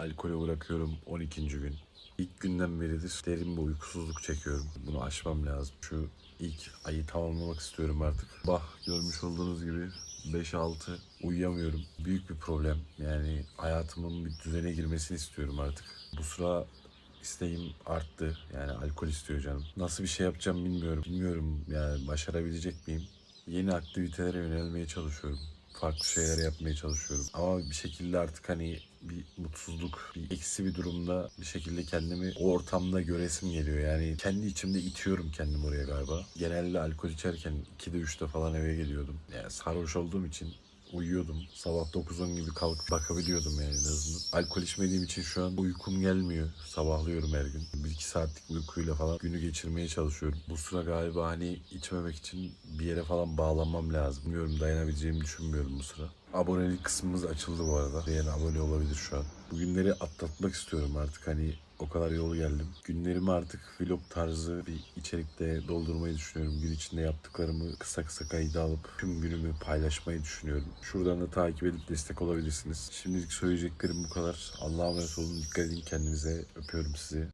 Alkolü bırakıyorum 12. gün. İlk günden beridir derin bir uykusuzluk çekiyorum. Bunu aşmam lazım. Şu ilk ayı tamamlamak istiyorum artık. Bah görmüş olduğunuz gibi 5-6 uyuyamıyorum. Büyük bir problem. Yani hayatımın bir düzene girmesini istiyorum artık. Bu sıra isteğim arttı. Yani alkol istiyor canım. Nasıl bir şey yapacağım bilmiyorum. Bilmiyorum yani başarabilecek miyim? Yeni aktivitelere yönelmeye çalışıyorum. Farklı şeyler yapmaya çalışıyorum. Ama bir şekilde artık hani bir mutsuzluk, bir eksi bir durumda bir şekilde kendimi o ortamda göresim geliyor. Yani kendi içimde itiyorum kendimi oraya galiba. Genelde alkol içerken 2'de 3'te falan eve geliyordum. Yani sarhoş olduğum için uyuyordum. Sabah 9-10 gibi kalkıp bakabiliyordum yani en azından. Alkol içmediğim için şu an uykum gelmiyor. Sabahlıyorum her gün. 1-2 saatlik uykuyla falan günü geçirmeye çalışıyorum. Bu sıra galiba hani içmemek için bir yere falan bağlanmam lazım. Bilmiyorum dayanabileceğimi düşünmüyorum bu sıra. Abonelik kısmımız açıldı bu arada. Yani abone olabilir şu an. Bu günleri atlatmak istiyorum artık hani o kadar yol geldim. Günlerimi artık vlog tarzı bir içerikte doldurmayı düşünüyorum. Gün içinde yaptıklarımı kısa kısa kayda alıp tüm günümü paylaşmayı düşünüyorum. Şuradan da takip edip destek olabilirsiniz. Şimdilik söyleyeceklerim bu kadar. Allah'a emanet olun. Dikkat edin kendinize. Öpüyorum sizi.